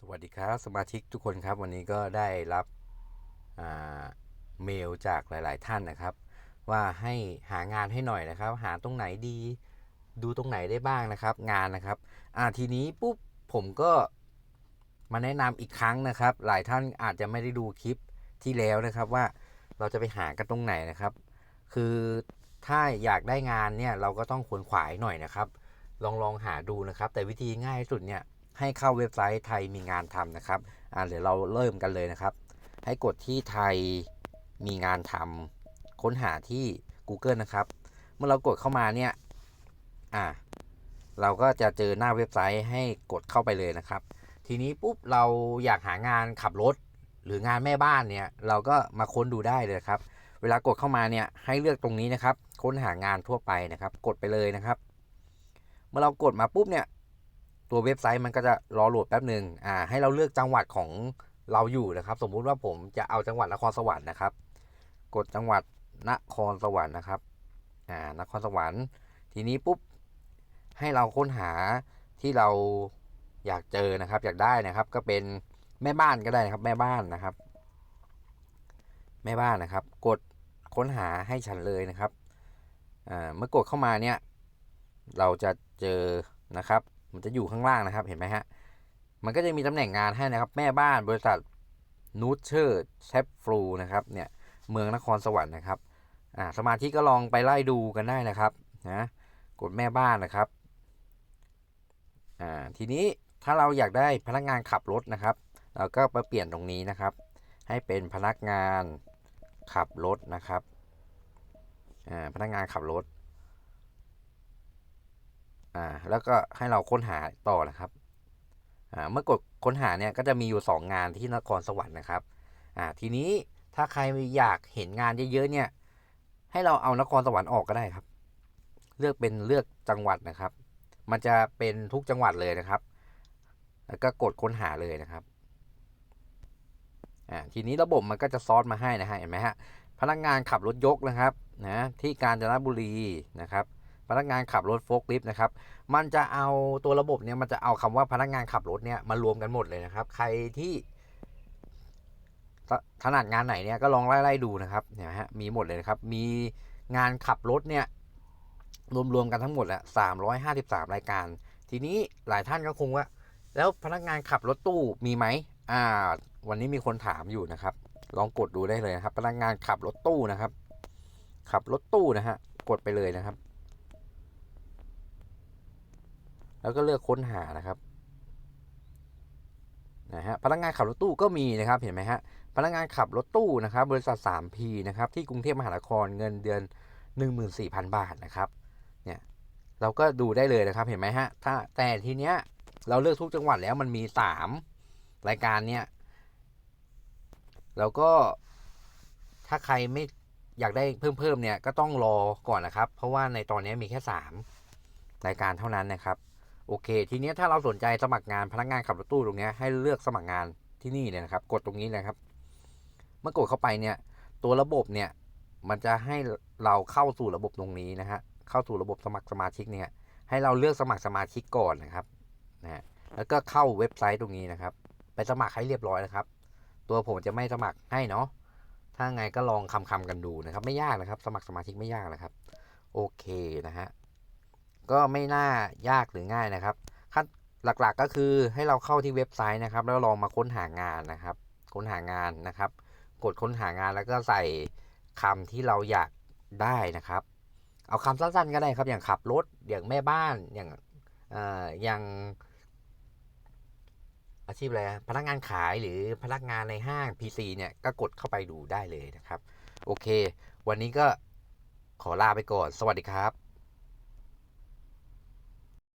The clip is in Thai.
สวัสดีครับสมาชิกทุกคนครับ วันนี้ก็ได้รับอ่าเมลจากหลาย ๆ ท่านนะครับ ว่าให้หางานให้หน่อยนะครับ หาตรงไหนดีดูตรงไหนได้บ้างนะครับ งานนะครับอ่าทีนี้ปุ๊บผมก็มาแนะนำอีกครั้งนะครับ หลายท่านอาจจะไม่ได้ดูคลิปที่แล้วนะครับว่าเราจะไปหากันตรงไหนนะครับ คือถ้าอยากได้งานเนี่ยเราก็ต้องขวนขวายหน่อยนะครับ ลองลองหาดูนะครับ แต่วิธีง่ายสุดเนี่ย ให้เข้าเว็บไซต์ไทยมีงานทำนะครับอ่าเดี๋ยวเราเริ่มกันเลยนะครับ ให้กดที่ไทยมีงานทำค้นหาที่ Google นะครับ เมื่อเรากดเข้ามาเนี่ยอ่าเราก็จะเจอหน้าเว็บไซต์ให้กดเข้าไปเลยนะครับ ทีนี้ปุ๊บเราอยากหางานขับรถหรืองานแม่บ้านเนี่ยเราก็มาค้นดูได้เลยครับ เวลากดเข้ามาเนี่ยให้เลือกตรงนี้นะครับ ค้นหางานทั่วไปนะครับ กดไปเลยนะครับ เมื่อเรากดมาปุ๊บเนี่ย ตัวเว็บไซต์มันก็จะรอโหลดแป๊บหนึ่งอ่าให้เราเลือกจังหวัดของเราอยู่นะครับ สมมุติว่าผมจะเอาจังหวัดนครสวรรค์นะครับ กดจังหวัดนครสวรรค์นะครับอ่านครสวรรค์ ทีนี้ปุ๊บให้เราค้นหาที่เราอยากเจอนะครับ อยากได้นะครับ ก็เป็นแม่บ้านก็ได้นะครับ แม่บ้านนะครับ แม่บ้านนะครับ กดค้นหาให้ฉันเลยนะครับอ่าเมื่อกดเข้ามาเนี่ย เราจะเจอนะครับ มันจะอยู่ข้างล่างนะครับ เห็นไหมฮะ มันก็จะมีตำแหน่งงานให้นะครับ แม่บ้านบริษัทนูเชอร์เชฟฟลูนะครับ เนี่ย เมืองนครสวรรค์นะครับ อ่า สมาชิกก็ลองไปไล่ดูกันได้นะครับ นะ กดแม่บ้านนะครับ อ่า ทีนี้ถ้าเราอยากได้พนักงานขับรถนะครับ เราก็ไปเปลี่ยนตรงนี้นะครับ ให้เป็นพนักงานขับรถนะครับ อ่า พนักงานขับรถ อ่าแล้วก็ให้เราค้นหาต่อนะครับอ่าเมื่อกดค้นหาเนี่ยก็จะมีอยู่ 2 งานที่นครสวรรค์นะครับอ่าทีนี้ถ้าใครอยากเห็นงานเยอะๆเนี่ยให้เราเอานครสวรรค์ออกก็ได้ครับ เลือกเป็นเลือกจังหวัดนะครับ มันจะเป็นทุกจังหวัดเลยนะครับ แล้วก็กดค้นหาเลยนะครับอ่าทีนี้ระบบมันก็จะซอสมาให้นะฮะเห็นไหมฮะพนักงานขับรถยกนะครับนะที่กาญจนบุรีนะครับ พนักงานขับรถโฟล์คลิฟต์นะครับ มันจะเอาตัวระบบเนี่ยมันจะเอาคำว่าพนักงานขับรถเนี่ยมารวมกันหมดเลยนะครับ ใครที่ถถนัดงานไหนเนี่ยก็ลองไล่ๆดูนะครับเนี่ยฮะมีหมดเลยนะครับ มีงานขับรถเนี่ยรวมๆกันทั้งหมดแหละสามร้อยห้าสิบสามรายการ ทีนี้หลายท่านก็คงว่า แล้วพนักงานขับรถตู้มีไหมอ่า วันนี้มีคนถามอยู่นะครับ ลองกดดูได้เลยนะครับ พนักงานขับรถตู้นะครับ ขับรถตู้นะฮะกดไปเลยนะครับ แล้วก็เลือกค้นหานะครับนะฮะพนักงานขับรถตู้ก็มีนะครับเห็นไหมฮะพนักงานขับรถตู้นะครับบริษัท 3P นะครับที่กรุงเทพมหานครเงินเดือน 14,000 บาทนะครับเนี่ยเราก็ดูได้เลยนะครับเห็นไหมฮะถ้าแต่ทีเนี้ยเราเลือกทุกจังหวัดแล้วมันมี 3 รายการเนี่ยแล้วก็ถ้าใครไม่อยากได้เพิ่มเพิ่มๆเนี่ยก็ต้องรอก่อนนะครับ เพราะว่าในตอนนี้มีแค่ 3 รายการเท่านั้นนะครับ โอเค ทีนี้ถ้าเราสนใจสมัครงานพนักงานขับรถตู้ตรงนี้ให้เลือกสมัครงานที่นี่เลยนะครับ กดตรงนี้เลยครับ เมื่อกดเข้าไปเนี่ย ตัวระบบเนี่ยมันจะให้เราเข้าสู่ระบบตรงนี้นะฮะเข้าสู่ระบบสมัครสมาชิกเนี่ย ให้เราเลือกสมัครสมาชิกก่อนนะครับนะฮะแล้วก็เข้าเว็บไซต์ตรงนี้นะครับ ไปสมัครให้เรียบร้อยนะครับ ตัวผมจะไม่สมัครให้เนาะถ้าไงก็ลองคำคำกันดูนะครับ ไม่ยากนะครับ สมัครสมาชิกไม่ยากนะครับ โอเคนะฮะ ก็ไม่น่ายากหรือง่ายนะครับขั้นหลักๆก็คือให้เราเข้าที่เว็บไซต์นะครับ แล้วลองมาค้นหางานนะครับ ค้นหางานนะครับ กดค้นหางานแล้วก็ใส่คำที่เราอยากได้นะครับ เอาคำสั้นๆก็ได้ครับอย่างขับรถอย่างแม่บ้านอย่างเอ่ออย่างอาชีพอะไรพนักงานขายหรือพนักงานในห้าง PC เนี่ยก็กดเข้าไปดูได้เลยนะครับ โอเค วันนี้ก็ขอลาไปก่อน สวัสดีครับ